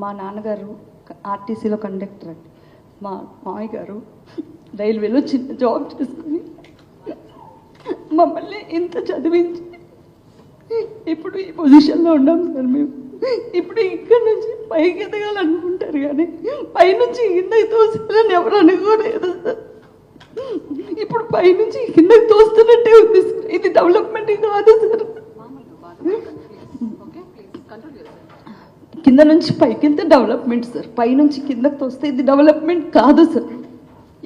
మా నాన్నగారు ఆర్టీసీలో కండక్టర్ అండి. మా మామయ్య గారు రైల్వేలో చిన్న జాబ్ చేసుకుని మమ్మల్ని ఇంత చదివించి ఇప్పుడు ఈ పొజిషన్లో ఉన్నాం సార్ మేము. ఇప్పుడు ఇక్కడ నుంచి పైకి ఎదగాలనుకుంటారు కానీ పైనుంచి కిందకి తోసాలని ఎవరు అనుకోలేదు సార్. ఇప్పుడు పైనుంచి కిందకి తోస్తున్నట్టే ఉంది సార్. ఇది డెవలప్మెంట్ కాదు సార్. కింద నుంచి పైకి వెళ్తే డెవలప్మెంట్ సార్. పైనుంచి కిందకి తోస్తే ఇది డెవలప్మెంట్ కాదు సార్.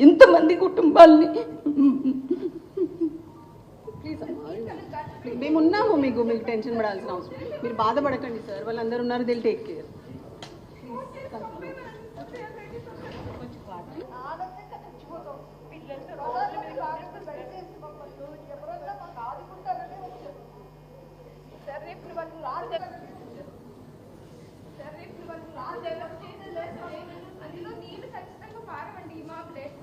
ఇంతమంది కుటుంబాల్ని మేము ఉన్నాము మీకు మీకు టెన్షన్ పడాల్సిన అవసరం లేదు. మీరు బాధపడకండి సార్. వాళ్ళందరూ ఉన్నారు దిల్ టేక్ కేర్ అందులో నీళ్ళు ఖచ్చితంగా పారవండి మా బ్లడ్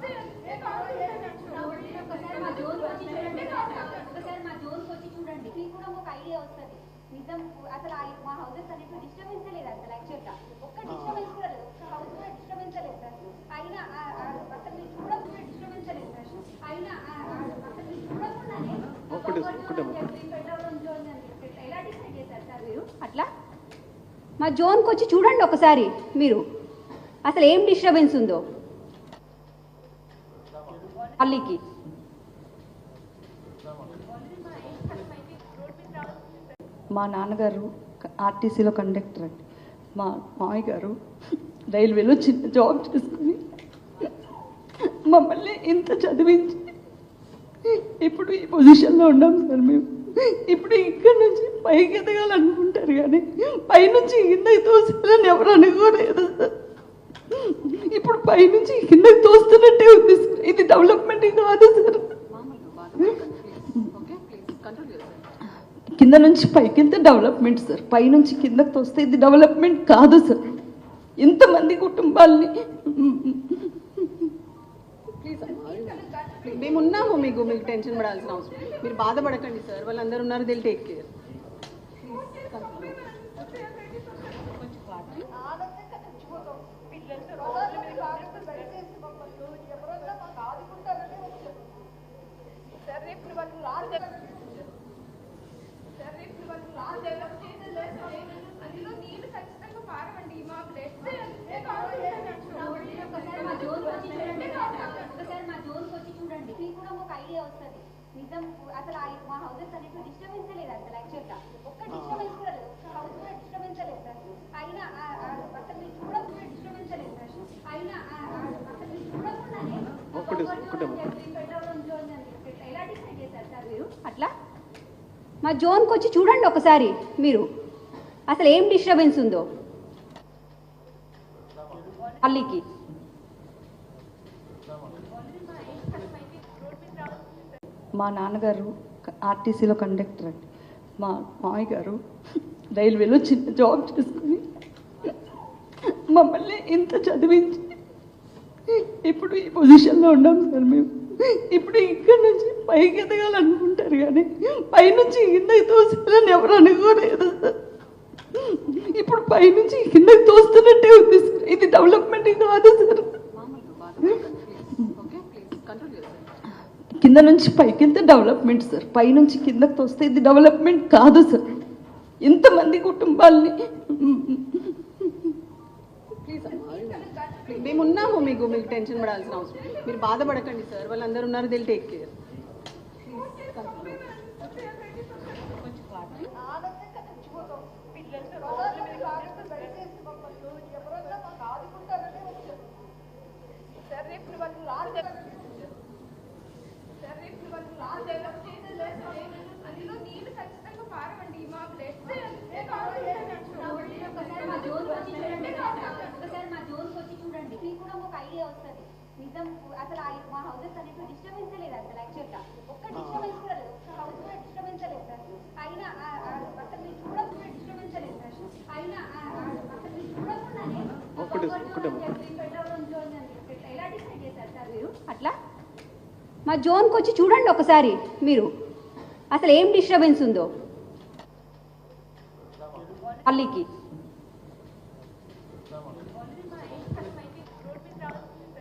ఒకసారి మా జోన్కి వచ్చి చూడండి ఒకసారి మా జోన్కి వచ్చి చూడండి మీకు కూడా ఒక ఐడియా వస్తుంది నిజం అసలు మా హౌసెస్ అనేవి డిస్టర్బెన్స్ లేదు అసలు యాక్చువల్గా ఒక్క డిస్టర్బెన్స్ కూడా లేదు ఒక్క హౌస్ కూడా డిస్టర్బెన్స్ లేదు సార్ అయినా ఆ- అసలు మీరు చూడకుండా డిస్టర్బెన్స్ లేదు సార్ అయినా ఆ- ఆ- అసలు మీరు చూడకుండానే ఒక్కటే, ఒక ఒక్కటే, జోన్ ఒక్కటే. చెప్పి పెట్టవడం జోన్ అని చెప్పి ఎలా డిసైడ్ చేశారు సార్ మీరు అట్లా మా జోన్కి వచ్చి చూడండి ఒకసారి మీరు. అసలు ఏం డిస్టర్బెన్స్ ఉందో. అల్లికి మా నాన్నగారు ఆర్టీసీలో కండక్టర్ అండి. మా మామయ్య గారు రైల్వేలో చిన్న జాబ్ చేసుకుని మమ్మల్ని ఇంత చదివించి ఇప్పుడు ఈ పొజిషన్లో ఉన్నాం సార్ మేము. ఇప్పుడు ఇక్కడ నుంచి పైకి ఎదగాలనుకుంటారు కానీ పైనుంచి కిందకి తోసాలని ఎవరు అనుకోలేదు. సార్ ఇప్పుడు పైనుంచి కిందకి తోస్తున్నట్టే ఉంది సార్. ఇది డెవలప్మెంట్ కాదు సార్. కింద నుంచి పైకి వెళ్తే డెవలప్మెంట్ సార్. పైనుంచి కిందకి తోస్తే ఇది డెవలప్మెంట్ కాదు సార్. ఇంతమంది కుటుంబాల్ని మేము ఉన్నాము మీకు మీకు టెన్షన్ పడాల్సిన అవసరం. మీరు బాధపడకండి సార్ వాళ్ళందరూ ఉన్నారు దిల్ టేక్ కేర్ సార్ రేపు వాళ్ళు రాళ్ళు సార్ రేపు వాళ్ళు రాళ్ళు డెవలప్ చేసేది అందులో నీళ్ళు ఖచ్చితంగా పారవండి మా ఒకసారి మా జోన్కి వచ్చి చూడండి ఒకసారి మా జోన్కి వచ్చి చూడండి మీకు కూడా ఒక ఐడియా వస్తుంది నిజం అసలు ఆ- మా హౌసెస్ అనేవి డిస్టర్బెన్స్ లేదు అసలు యాక్చువల్గా ఒక్క డిస్టర్బెన్స్ కూడా లేదు ఒక్క హౌస్ కూడా డిస్టర్బెన్స్ లేదు సార్ అయినా ఆ- ఆ- అసలు మీరు చూడకుండా డిస్టర్బెన్స్ లేదు సార్ అయినా ఆ- ఆ- అసలు మీరు చూడకుండానే ఒక్కటే, ఒక ఒక్కటే, జోన్ చెప్పి పెట్టవడం జోన్ అని చెప్పి ఎలా డిసైడ్ చేశారు సార్ మీరు అట్లా? మా జోన్కి వచ్చి చూడండి ఒకసారి మీరు. అసలు ఏం డిస్టర్బెన్స్ ఉందో? అల్లికి మా నాన్నగారు ఆర్టీసీలో కండక్టర్ అండి. మా మామయ్య గారు రైల్వేలో చిన్న జాబ్ చేసుకుని మమ్మల్ని ఇంత చదివించి ఇప్పుడు ఈ పొజిషన్లో ఉన్నాం సార్ మేము. ఇప్పుడు ఇక్కడ నుంచి పైకి ఎదగాలనుకుంటారు కానీ పైనుంచి కిందకి తోసాలని ఎవరు అనుకోలేదు సార్. ఇప్పుడు పైనుంచి కిందకి తోస్తున్నట్టే ఉంది సార్. ఇది డెవలప్మెంట్ కాదు సార్. కింద నుంచి పైకి డెవలప్మెంట్ సార్ పైనుంచి కిందకు తోస్తే ఇది డెవలప్మెంట్ కాదు సార్ ఇంతమంది కుటుంబాల్ని మేము ఉన్నాము మీకు మీకు టెన్షన్ పడాల్సిన అవసరం మీరు బాధపడకండి సార్ వాళ్ళందరూ ఉన్నారు దిల్ టేక్ కేర్ సార్ రేపు వాళ్ళు రాళ్ళు సార్ రేపు వాళ్ళు రాళ్ళు డెవలప్ చేసేది అందులో నీళ్ళు ఖచ్చితంగా పారవండి మా ఒకసారి మా జోన్కి వచ్చి చూడండి ఒకసారి మా జోన్కి వచ్చి చూడండి మీకు కూడా ఒక ఐడియా వస్తుంది. నిజం అసలు ఆ- మా హౌసెస్ అనేవి డిస్టర్బెన్స్ లేదు అసలు యాక్చువల్గా ఒక్క డిస్టర్బెన్స్ కూడా లేదు. ఒక్క హౌస్ కూడా డిస్టర్బెన్స్ లేదు సార్. అయినా ఆ- ఆ- అసలు మీరు చూడకుండా డిస్టర్బెన్స్ లేదు సార్. అయినా ఆ- ఆ- అసలు మీరు చూడకుండానే జోన్ ఒక్కటే, చెప్పి పెట్టవడం జోన్ అని చెప్పి ఎలా డిసైడ్ చేశారు సార్ మీరు? అట్లా? మా జోన్కి వచ్చి చూడండి ఒకసారి మీరు. అసలు ఏం డిస్టర్బెన్స్ ఉందో? అల్లికి